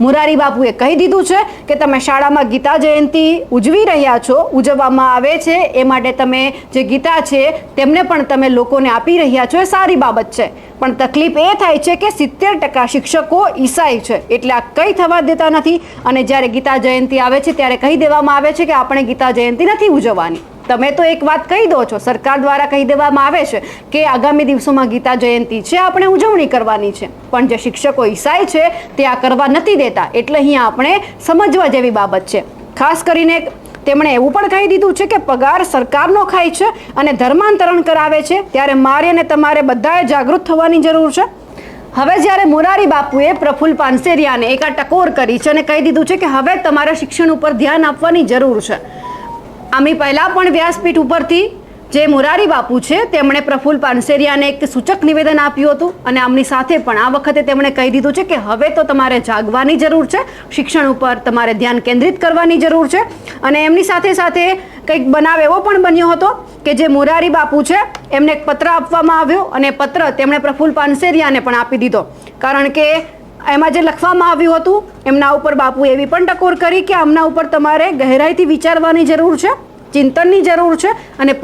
મુરારી બાપુએ કહી દીધું છે કે તમે શાળામાં ગીતા જયંતિ ઉજવી રહ્યા છો, ઉજવવામાં આવે છે, એ માટે તમે જે ગીતા છે, તેમને પણ તમે લોકોને આપી રહ્યા છો, એ સારી બાબત છે. પણ તકલીફ એ થાય છે કે સિત્તેર ટકા શિક્ષકો ઈસાઈ છે, એટલે આ કંઈ થવા દેતા નથી. અને જ્યારે ગીતા જયંતિ આવે છે, ત્યારે કહી દેવામાં આવે છે કે આપણે ગીતા જયંતિ નથી ઉજવવાની. તમે તો એક વાત કહી દો છો, સરકાર દ્વારા કહી દેવામાં આવે છે કે આગામી દિવસોમાં ગીતા જયંતિ છે, આપણે ઉજવણી કરવાની છે. પણ જે શિક્ષકો ઈસાઈ છે, તે આ કરવા નથી દેતા. એટલે અહીંયા આપણે સમજવા જેવી બાબત છે. ખાસ કરીને તેમણે એવું પણ કહી દીધું છે કે પગાર સરકારનો ખાય છે અને ધર્માંતરણ કરાવે છે. ત્યારે મારે અને તમારે બધાએ જાગૃત થવાની જરૂર છે. હવે જ્યારે મોરારી બાપુએ પ્રફુલ પાનસેરિયાને એક આ ટકોર કરી છે અને કહી દીધું છે કે હવે તમારે શિક્ષણ ઉપર ધ્યાન આપવાની જરૂર છે. આમની પહેલાં પણ વ્યાસપીઠ ઉપરથી જે મોરારી બાપુ છે, તેમણે પ્રફુલ્લ પાનસેરિયાને એક સૂચક નિવેદન આપ્યું હતું અને આમની સાથે પણ આ વખતે તેમણે કહી દીધું છે કે હવે તો તમારે જાગવાની જરૂર છે, શિક્ષણ ઉપર તમારે ધ્યાન કેન્દ્રિત કરવાની જરૂર છે અને એમની સાથે સાથે કંઈક બનાવ એવો પણ બન્યો હતો કે જે મોરારી બાપુ છે, એમને એક પત્ર આપવામાં આવ્યો અને પત્ર તેમણે પ્રફુલ્લ પાનસેરિયાને પણ આપી દીધો. કારણ કે એમાં જે લખવામાં આવ્યું હતું, એમના ઉપર બાપુ એવી પણ ટકોર કરી કે આમના ઉપર તમારે ગહેરાઈથી વિચારવાની જરૂર છે, ચિંતનની જરૂર છે અને